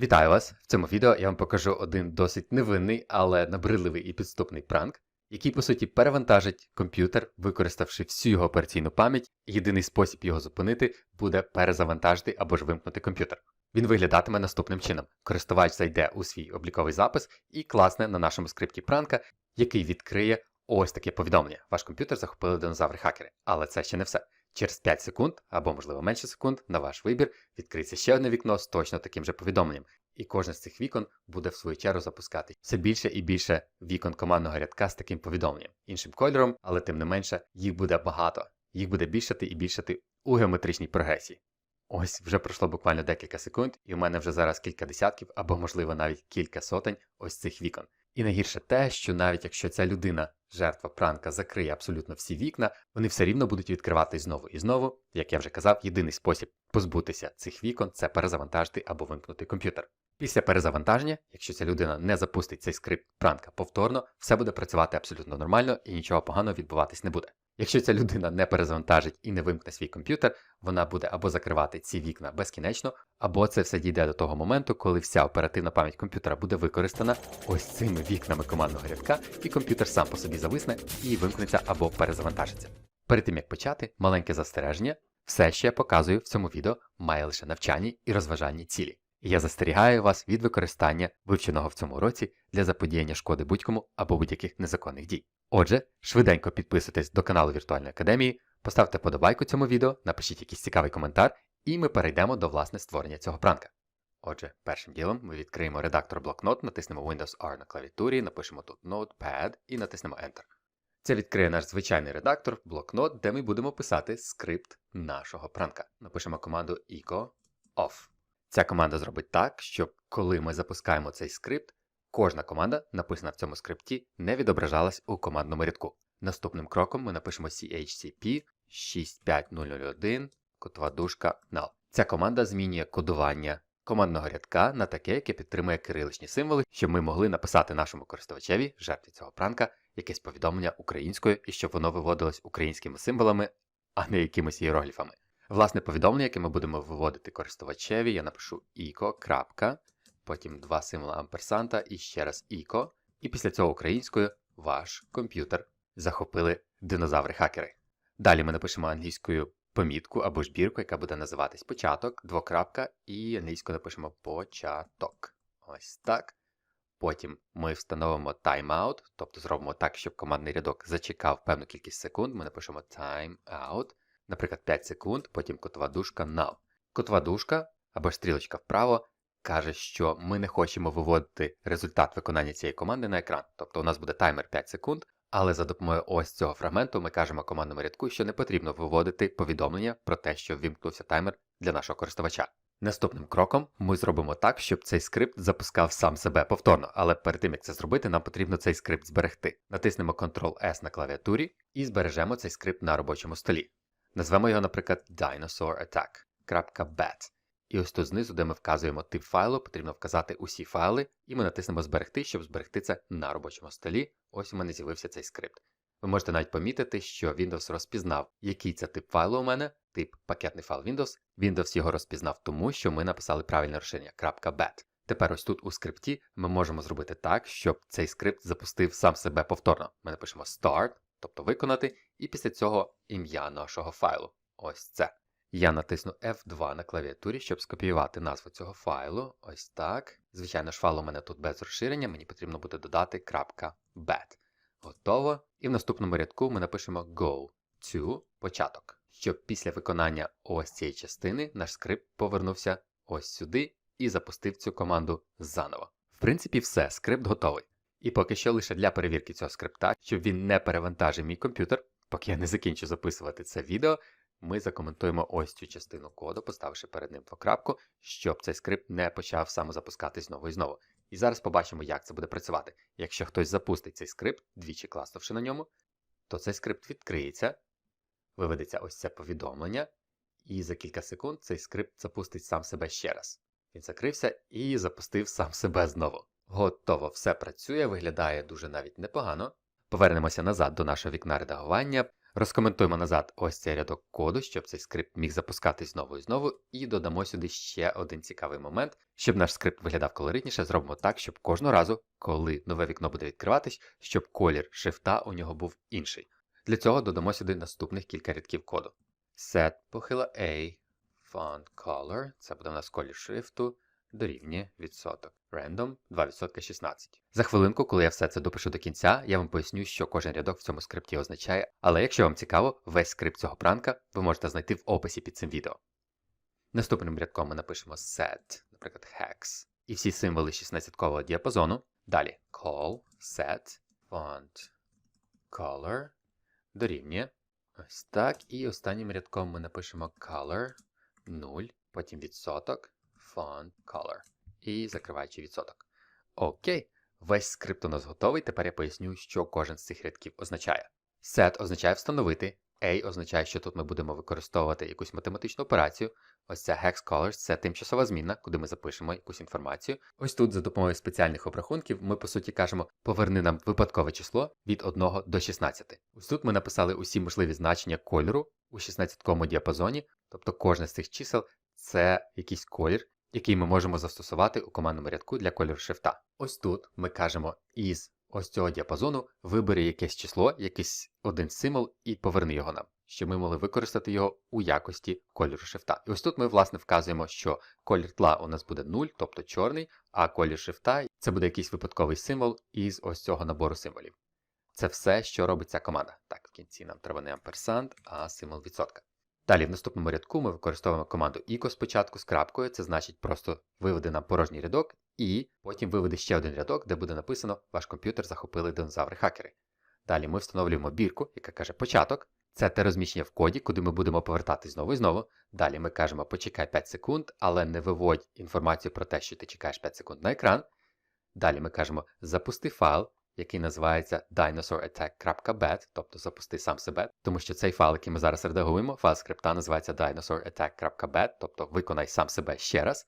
Вітаю вас! В цьому відео я вам покажу один досить невинний, але набридливий і підступний пранк, який по суті перевантажить комп'ютер, використавши всю його операційну пам'ять, єдиний спосіб його зупинити буде перезавантажити або ж вимкнути комп'ютер. Він виглядатиме наступним чином: користувач зайде у свій обліковий запис і класне на нашому скрипті пранка, який відкриє ось таке повідомлення. Ваш комп'ютер захопили динозаври-хакери. Але це ще не все. Через 5 секунд, або можливо менше секунд, на ваш вибір відкриється ще одне вікно з точно таким же повідомленням. І кожне з цих вікон буде в свою чергу запускати все більше і більше вікон командного рядка з таким повідомленням, іншим кольором, але тим не менше, їх буде багато. Їх буде більшати і більшати у геометричній прогресії. Ось вже пройшло буквально декілька секунд, і у мене вже зараз кілька десятків або, можливо, навіть кілька сотень ось цих вікон. І найгірше те, що навіть якщо ця людина, жертва пранка, закриє абсолютно всі вікна, вони все рівно будуть відкриватись знову і знову. Як я вже казав, єдиний спосіб позбутися цих вікон це перезавантажити або вимкнути комп'ютер. Після перезавантаження, якщо ця людина не запустить цей скрипт пранка повторно, все буде працювати абсолютно нормально і нічого поганого відбуватись не буде. Якщо ця людина не перезавантажить і не вимкне свій комп'ютер, вона буде або закривати ці вікна безкінечно, або це все дійде до того моменту, коли вся оперативна пам'ять комп'ютера буде використана ось цими вікнами командного рядка, і комп'ютер сам по собі зависне і вимкнеться або перезавантажиться. Перед тим як почати, маленьке застереження, все, що я показую в цьому відео, має лише навчальні і розважальні цілі. І я застерігаю вас від використання вивченого в цьому році для заподіяння шкоди будь-кому або будь-яких незаконних дій. Отже, швиденько підписуйтесь до каналу Віртуальної академії, поставте подобайку цьому відео, напишіть якийсь цікавий коментар, і ми перейдемо до власне створення цього пранка. Отже, першим ділом ми відкриємо редактор блокнот, натиснемо Windows R на клавіатурі, напишемо тут Notepad і натиснемо Enter. Це відкриє наш звичайний редактор, блокнот, де ми будемо писати скрипт нашого пранка. Напишемо команду echo off. Ця команда зробить так, щоб коли ми запускаємо цей скрипт, кожна команда, написана в цьому скрипті, не відображалась у командному рядку. Наступним кроком ми напишемо chcp 65001 котова дужка null. Ця команда змінює кодування командного рядка на таке, яке підтримує кириличні символи, щоб ми могли написати нашому користувачеві, жертві цього пранка, якесь повідомлення українською і щоб воно виводилось українськими символами, а не якимись іерогліфами. Власне повідомлення, яке ми будемо виводити користувачеві, я напишу крапка, потім два символи амперсанта і ще раз eco, і після цього українською ваш комп'ютер захопили динозаври-хакери. Далі ми напишемо англійською помітку або збірку, яка буде називатись початок, двокрапка, і англійською напишемо початок. Ось так. Потім ми встановимо timeout, тобто зробимо так, щоб командний рядок зачекав певну кількість секунд. Ми напишемо timeout, наприклад, 5 секунд, потім котова дужка now. Котова дужка або ж стрілочка вправо каже, що ми не хочемо виводити результат виконання цієї команди на екран. Тобто у нас буде таймер 5 секунд, але за допомогою ось цього фрагменту ми кажемо командному рядку, що не потрібно виводити повідомлення про те, що ввімкнувся таймер для нашого користувача. Наступним кроком ми зробимо так, щоб цей скрипт запускав сам себе повторно, але перед тим як це зробити, нам потрібно цей скрипт зберегти. Натиснемо Ctrl-S на клавіатурі і збережемо цей скрипт на робочому столі. Назвемо його, наприклад, dinosaurattack.bat. І ось тут знизу, де ми вказуємо тип файлу, потрібно вказати усі файли, і ми натиснемо Зберегти, щоб зберегти це на робочому столі. Ось у мене з'явився цей скрипт. Ви можете навіть помітити, що Windows розпізнав, який це тип файлу у мене, тип пакетний файл Windows. Windows його розпізнав тому, що ми написали правильне рішення .bat. Тепер ось тут у скрипті ми можемо зробити так, щоб цей скрипт запустив сам себе повторно. Ми напишемо Start, тобто виконати, і після цього ім'я нашого файлу. Ось це. Я натисну F2 на клавіатурі, щоб скопіювати назву цього файлу. Ось так. Звичайно ж, файл у мене тут без розширення, мені потрібно буде додати .bat. Готово. І в наступному рядку ми напишемо Go to початок. Щоб після виконання ось цієї частини наш скрипт повернувся ось сюди і запустив цю команду заново. В принципі, все, скрипт готовий. І поки що лише для перевірки цього скрипта, щоб він не перевантажив мій комп'ютер, поки я не закінчу записувати це відео, ми закоментуємо ось цю частину коду, поставивши перед ним двокрапку, щоб цей скрипт не почав самозапускатись знову і знову. І зараз побачимо, як це буде працювати. Якщо хтось запустить цей скрипт, двічі класнувши на ньому, то цей скрипт відкриється, виведеться ось це повідомлення, і за кілька секунд цей скрипт запустить сам себе ще раз. Він закрився і запустив сам себе знову. Готово, все працює, виглядає дуже навіть непогано. Повернемося назад до нашого вікна редагування. Розкоментуємо назад ось цей рядок коду, щоб цей скрипт міг запускатись знову і знову, і додамо сюди ще один цікавий момент. Щоб наш скрипт виглядав колоритніше, зробимо так, щоб кожного разу, коли нове вікно буде відкриватись, щоб колір шрифта у нього був інший. Для цього додамо сюди наступних кілька рядків коду. Set похила A, font color, це буде у нас колір шрифту, дорівнює відсоток. Random 2% 16. За хвилинку, коли я все це допишу до кінця, я вам поясню, що кожен рядок в цьому скрипті означає, але якщо вам цікаво, весь скрипт цього пранка ви можете знайти в описі під цим відео. Наступним рядком ми напишемо set, наприклад, hex, і всі символи 16-кового діапазону. Далі call, set, font, color, дорівнює. Ось так. І останнім рядком ми напишемо color 0, потім відсоток, font, color. І закриваючи відсоток. Окей, весь скрипт у нас готовий. Тепер я поясню, що кожен з цих рядків означає. Set означає встановити, A означає, що тут ми будемо використовувати якусь математичну операцію. Ось ця hex colors це тимчасова змінна, куди ми запишемо якусь інформацію. Ось тут за допомогою спеціальних обрахунків ми по суті кажемо, поверни нам випадкове число від 1 до 16. Ось тут ми написали усі можливі значення кольору у 16-кому діапазоні, тобто кожне з цих чисел це якийсь колір, який ми можемо застосувати у командному рядку для кольору шрифта. Ось тут ми кажемо із ось цього діапазону вибери якесь число, якийсь один символ і поверни його нам, щоб ми могли використати його у якості кольору шрифта. І ось тут ми, власне, вказуємо, що колір тла у нас буде 0, тобто чорний, а колір шрифта це буде якийсь випадковий символ із ось цього набору символів. Це все, що робить ця команда. Так, в кінці нам треба не амперсант, а символ відсотка. Далі в наступному рядку ми використовуємо команду echo спочатку з крапкою, це значить просто виведи нам порожній рядок, і потім виведи ще один рядок, де буде написано Ваш комп'ютер захопили динозаври-хакери. Далі ми встановлюємо бірку, яка каже початок. Це те розміщення в коді, куди ми будемо повертати знову і знову. Далі ми кажемо почекай 5 секунд, але не виводь інформацію про те, що ти чекаєш 5 секунд на екран. Далі ми кажемо запусти файл, який називається dinosaurattack.bat, тобто запусти сам себе, тому що цей файл, який ми зараз редагуємо, файл скрипта називається dinosaurattack.bat, тобто виконай сам себе ще раз,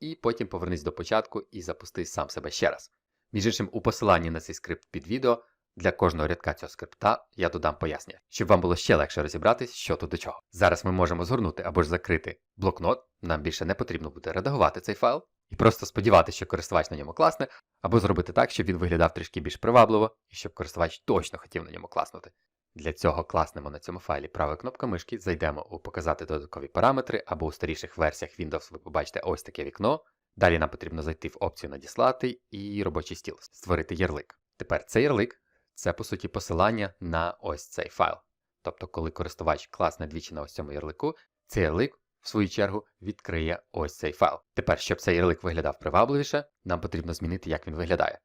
і потім повернись до початку і запусти сам себе ще раз. Між іншим, у посиланні на цей скрипт під відео для кожного рядка цього скрипта я додам пояснення, щоб вам було ще легше розібратись, що тут до чого. Зараз ми можемо згорнути або ж закрити блокнот, нам більше не потрібно буде редагувати цей файл, і просто сподіватися, що користувач на ньому класне, або зробити так, щоб він виглядав трішки більш привабливо і щоб користувач точно хотів на ньому класнути. Для цього класнемо на цьому файлі правою кнопкою мишки, зайдемо у Показати додаткові параметри, або у старіших версіях Windows ви побачите ось таке вікно. Далі нам потрібно зайти в опцію Надіслати і робочий стіл, створити ярлик. Тепер цей ярлик це по суті посилання на ось цей файл. Тобто, коли користувач класне двічі на ось цьому ярлику, цей ярлик в свою чергу відкриє ось цей файл. Тепер, щоб цей ярлик виглядав привабливіше, нам потрібно змінити, як він виглядає.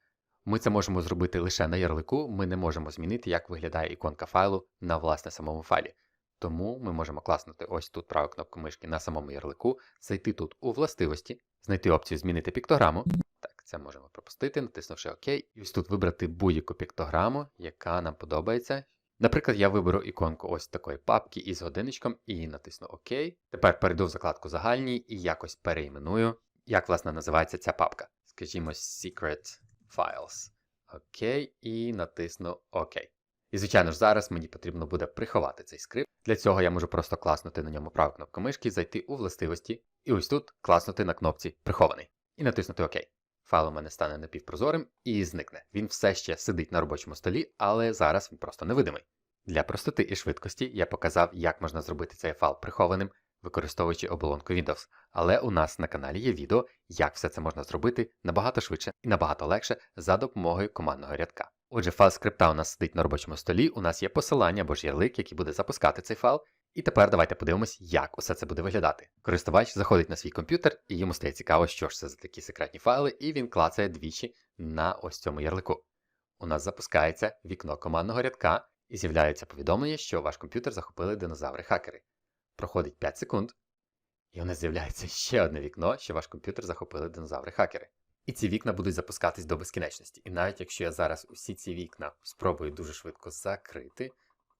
Ми це можемо зробити лише на ярлику, ми не можемо змінити, як виглядає іконка файлу на власне самому файлі. Тому ми можемо класнути ось тут праву кнопку мишки на самому ярлику, зайти тут у властивості, знайти опцію Змінити піктограму. Так, це можемо пропустити, натиснувши ОК. І ось тут вибрати будь-яку піктограму, яка нам подобається. Наприклад, я виберу іконку ось такої папки із годинничком і натисну ОК. Тепер перейду в закладку загальній і якось переіменую, як власне називається ця папка. Скажімо, Secret Files. Окей, і натисну ОК. І, звичайно ж, зараз мені потрібно буде приховати цей скрипт. Для цього я можу просто класнути на ньому праву кнопку мишки, зайти у властивості, і ось тут класнути на кнопці Прихований. І натиснути ОК. Файл у мене стане напівпрозорим і зникне. Він все ще сидить на робочому столі, але зараз він просто невидимий. Для простоти і швидкості я показав, як можна зробити цей файл прихованим, використовуючи оболонку Windows. Але у нас на каналі є відео, як все це можна зробити набагато швидше і набагато легше за допомогою командного рядка. Отже, файл скрипта у нас сидить на робочому столі, у нас є посилання або ж ярлик, який буде запускати цей файл. І тепер давайте подивимось, як усе це буде виглядати. Користувач заходить на свій комп'ютер, і йому стає цікаво, що ж це за такі секретні файли, і він клацає двічі на ось цьому ярлику. У нас запускається вікно командного рядка і з'являється повідомлення, що ваш комп'ютер захопили динозаври-хакери. Проходить 5 секунд, і у нас з'являється ще одне вікно, що ваш комп'ютер захопили динозаври-хакери. І ці вікна будуть запускатись до безкінечності. І навіть якщо я зараз усі ці вікна спробую дуже швидко закрити,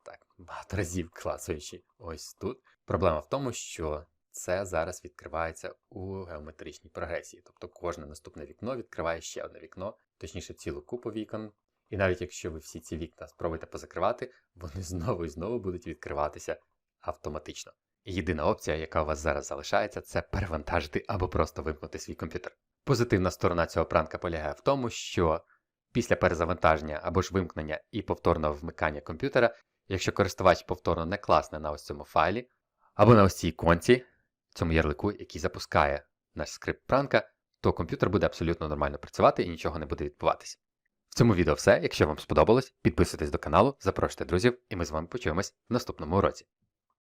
так, багато разів клацаючи ось тут. Проблема в тому, що це зараз відкривається у геометричній прогресії. Тобто кожне наступне вікно відкриває ще одне вікно, точніше цілу купу вікон. І навіть якщо ви всі ці вікна спробуєте позакривати, вони знову і знову будуть відкриватися автоматично. Єдина опція, яка у вас зараз залишається, це перевантажити або просто вимкнути свій комп'ютер. Позитивна сторона цього пранка полягає в тому, що після перезавантаження або ж вимкнення і повторного вмикання комп'ютера, якщо користувач повторно не класне на ось цьому файлі, або на ось цій іконці, цьому ярлику, який запускає наш скрипт пранка, то комп'ютер буде абсолютно нормально працювати і нічого не буде відбуватися. В цьому відео все. Якщо вам сподобалось, підписуйтесь до каналу, запрошуйте друзів, і ми з вами почуємось в наступному уроці.